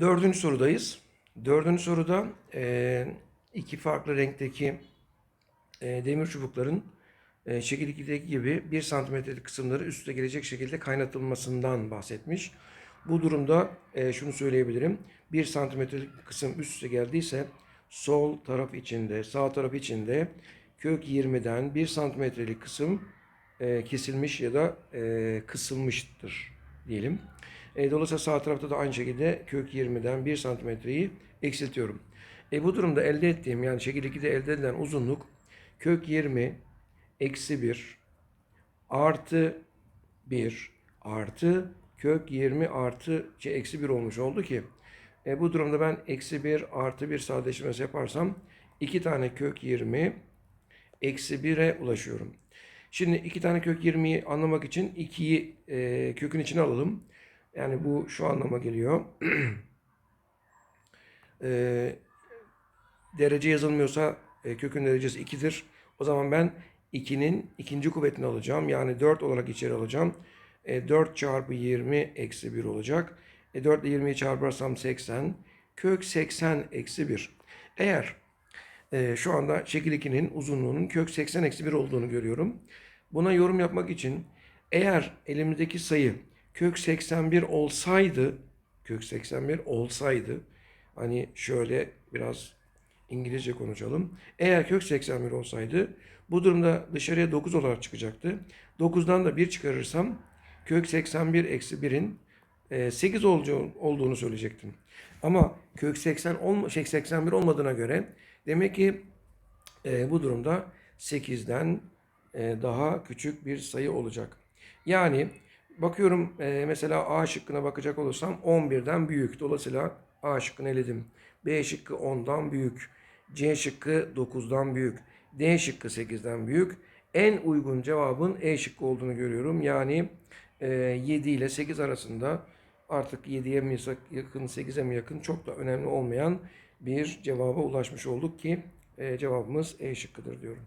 Dördüncü sorudayız. Dördüncü soruda e, iki farklı renkteki e, demir çubukların e, şekil 2'deki gibi 1 santimetrelik kısımları üste gelecek şekilde kaynatılmasından bahsetmiş. Bu durumda e, şunu söyleyebilirim. 1 santimetrelik kısım üst üste geldiyse sol taraf içinde, sağ taraf içinde kök 20'den 1 santimetrelik kısım e, kesilmiş ya da e, kısılmıştır diyelim. E, dolayısıyla sağ tarafta da aynı şekilde kök 20'den 1 santimetreyi eksiltiyorum. E, bu durumda elde ettiğim yani şekil 2'de elde edilen uzunluk kök 20 eksi 1 artı 1 artı kök 20 artı şey, eksi 1 olmuş oldu ki e, bu durumda ben eksi 1 artı 1 sadeleştirmesi yaparsam 2 tane kök 20 eksi 1'e ulaşıyorum. Şimdi iki tane kök 20'yi anlamak için 2'yi e, kökün içine alalım. Yani bu şu anlama geliyor. e, derece yazılmıyorsa e, kökün derecesi 2'dir. O zaman ben 2'nin ikinci kuvvetini alacağım. Yani 4 olarak içeri alacağım. E, 4 çarpı 20 eksi 1 olacak. E, 4 ile 20'yi çarparsam 80. Kök 80 eksi 1. Eğer e, şu anda şekil 2'nin uzunluğunun kök 80 eksi 1 olduğunu görüyorum. Buna yorum yapmak için eğer elimdeki sayı kök 81 olsaydı kök 81 olsaydı hani şöyle biraz İngilizce konuşalım. Eğer kök 81 olsaydı bu durumda dışarıya 9 olarak çıkacaktı. 9'dan da 1 çıkarırsam kök 81 eksi 1'in 8 olacağı- olduğunu söyleyecektim. Ama kök 80 olma, şey 81 olmadığına göre demek ki e, bu durumda 8'den e, daha küçük bir sayı olacak. Yani bakıyorum e, mesela A şıkkına bakacak olursam 11'den büyük. Dolayısıyla A şıkkını eledim. B şıkkı 10'dan büyük. C şıkkı 9'dan büyük. D şıkkı 8'den büyük. En uygun cevabın E şıkkı olduğunu görüyorum. Yani e, 7 ile 8 arasında artık 7'ye mi yakın 8'e mi yakın çok da önemli olmayan bir cevaba ulaşmış olduk ki e, cevabımız E şıkkıdır diyorum.